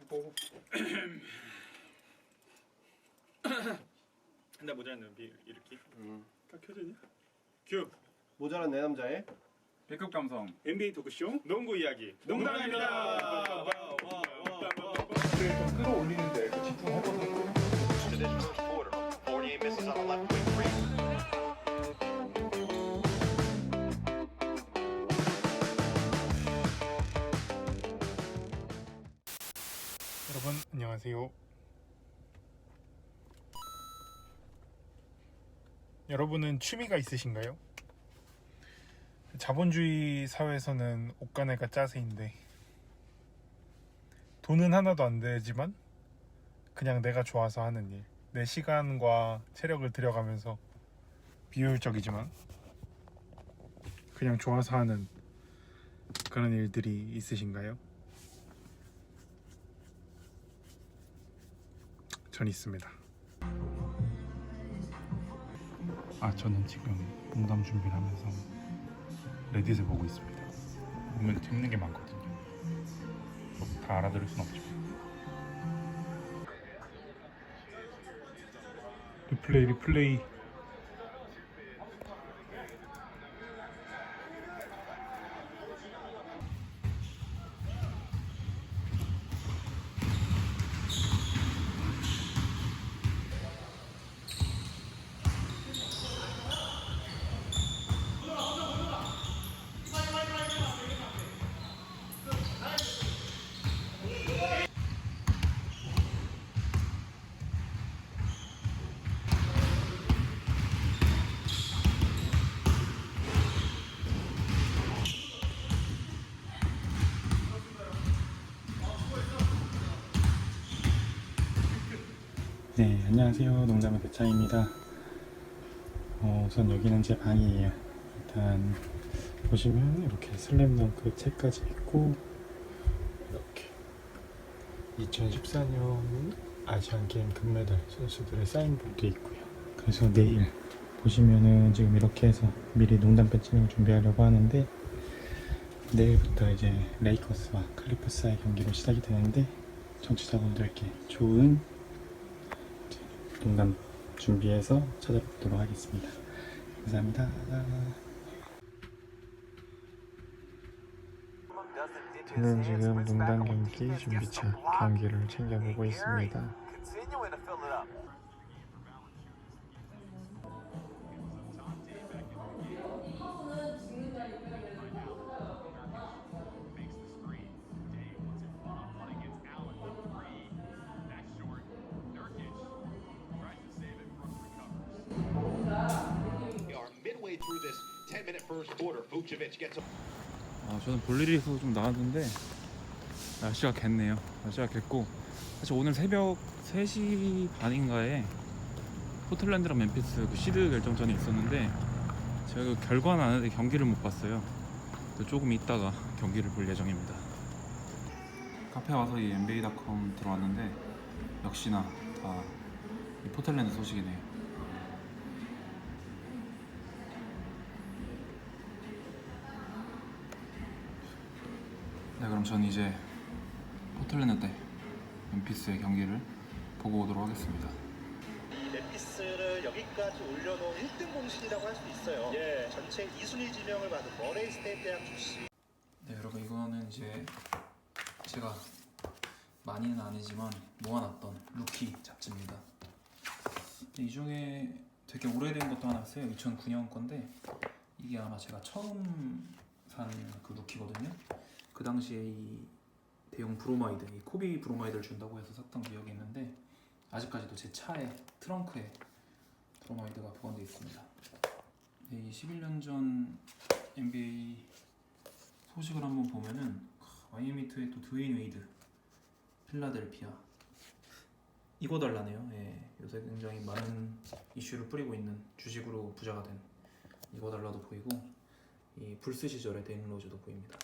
해보고. 나 모자란 비 이렇게? 음. 다 켜졌냐? 큐. 모자란 내 남자의? B급 감성. NBA 토크쇼 농구 이야기. 농담입니다. 끌어올리는 여러분 안녕하세요. 여러분은 취미가 있으신가요? 자본주의 사회에서는 옷가네가 짜세인데 돈은 하나도 안 되지만 그냥 내가 좋아서 하는 일, 내 시간과 체력을 들여가면서 비효율적이지만 그냥 좋아서 하는 그런 일들이 있으신가요? 전 있습니다. 아 저는 지금 농담 준비를 하면서 레딧을 보고 있습니다. 보면 재밌는 게 많거든요. 다 알아들을 순 없죠. 리플레이 리플레이 네, 안녕하세요. 농담의 대창입니다. 어, 우선 여기는 제 방이에요. 일단 보시면 이렇게 슬램덩크 책까지 있고 이렇게 2014년 아시안 게임 금메달 선수들의 사인볼도 있고요. 그래서 내일 보시면은 지금 이렇게 해서 미리 농담 배치를 준비하려고 하는데 내일부터 이제 레이커스와 클리퍼스의 경기로 시작이 되는데 청취자분들께 좋은 농담 준비해서 찾아뵙도록 하겠습니다. 감사합니다. 저는 지금 농담 경기 준비차 경기를 챙겨보고 있습니다. 아, 저는 볼 일이 있어서 좀 나왔는데 날씨가 겠네요. 날씨가 겠고 사실 오늘 새벽 3시 반인가에 포틀랜드랑 멤피스 그 시드 결정전이 있었는데 제가 그 결과는 아는데 경기를 못 봤어요. 조금 있다가 경기를 볼 예정입니다. 카페 와서 이 NBA.com 들어왔는데 역시나 다이 포틀랜드 소식이네요 네 그럼 전 이제 포틀랜드 대 멤피스의 경기를 보고 오도록 하겠습니다 멤피스를 여기까지 올려놓은 1등 공신이라고 할 수 있어요. 예, 전체 2순위 지명을 받은 머레이 스테이트 대학 출신. 네 여러분 이거는 이제 제가 많이는 아니지만 모아놨던 루키 잡지입니다 근데 이 중에 되게 오래된 것도 하나 있어요 2009년 건데 이게 아마 제가 처음 산 그 루키거든요 그 당시에 이 대용 브로마이드 이 코비 브로마이드를 준다고 해서 샀던 기억이 있는데 아직까지도 제 차에 트렁크에 브로마이드가 보관되어 있습니다 네, 이 11년 전 NBA 소식을 한번 보면은 크, 마이애미 트의 또 드웨인 웨이드 필라델피아 이거 달라네요. 예, 요새 굉장히 많은 이슈를 뿌리고 있는 주식으로 부자가 된 이거 달라도 보이고 이 불스 시절의 데인 로즈도 보입니다.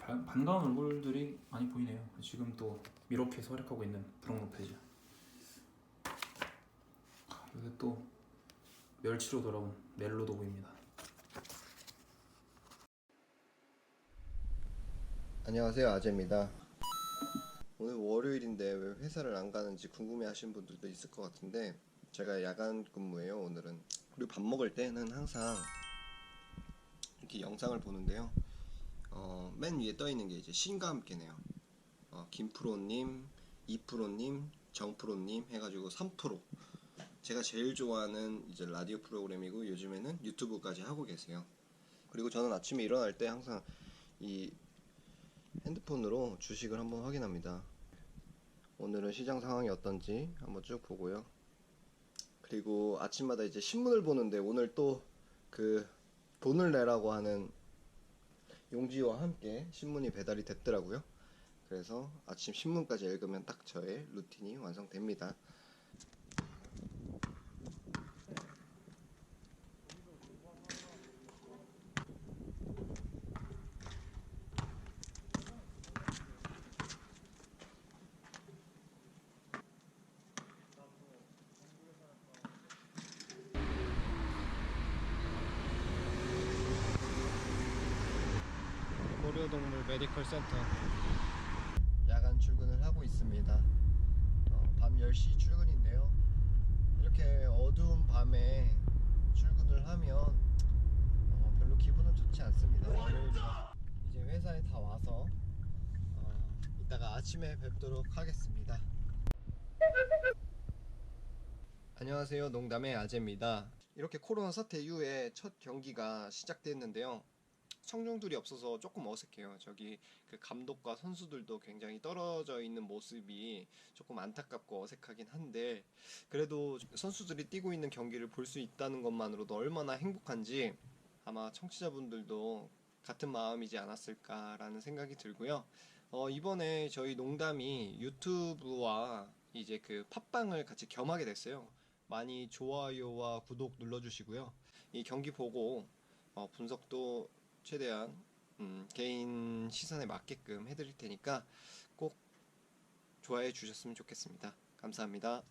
바- 반가운 얼굴들이 많이 보이네요. 지금 또 미러키에서 활약하고 있는 브롱 로페즈. 아, 요새 또 멸치로 돌아온 멜로도 보입니다. 안녕하세요 아재입니다. 오늘 월요일인데 왜 회사를 안 가는지 궁금해 하시는 분들도 있을 것 같은데 제가 야간 근무예요 오늘은 그리고 밥 먹을 때는 항상 이렇게 영상을 보는데요 어, 맨 위에 떠 있는 게 이제 신과 함께네요 어, 김프로님, 이프로님, 정프로님 해가지고 3프로 제가 제일 좋아하는 이제 라디오 프로그램이고 요즘에는 유튜브까지 하고 계세요 그리고 저는 아침에 일어날 때 항상 이 핸드폰으로 주식을 한번 확인합니다. 오늘은 시장 상황이 어떤지 한번 쭉 보고요. 그리고 아침마다 이제 신문을 보는데 오늘 또그 돈을 내라고 하는 용지와 함께 신문이 배달이 됐더라고요. 그래서 아침 신문까지 읽으면 딱 저의 루틴이 완성됩니다. 고려동물 메디컬 센터 야간 출근을 하고 있습니다. 어, 밤 10시 출근인데요. 이렇게 어두운 밤에 출근을 하면 어, 별로 기분은 좋지 않습니다. 이제 회사에 다 와서 어, 이따가 아침에 뵙도록 하겠습니다. 안녕하세요. 농담의 아재입니다. 이렇게 코로나 사태 이후에 첫 경기가 시작됐는데요. 청중들이 없어서 조금 어색해요. 저기 그 감독과 선수들도 굉장히 떨어져 있는 모습이 조금 안타깝고 어색하긴 한데 그래도 선수들이 뛰고 있는 경기를 볼 수 있다는 것만으로도 얼마나 행복한지 아마 청취자분들도 같은 마음이지 않았을까라는 생각이 들고요. 어, 이번에 저희 농담이 유튜브와 이제 그 팟빵을 같이 겸하게 됐어요. 많이 좋아요와 구독 눌러주시고요. 이 경기 보고 어, 분석도 최대한 음, 개인 시선에 맞게끔 해드릴 테니까 꼭 좋아해 주셨으면 좋겠습니다. 감사합니다.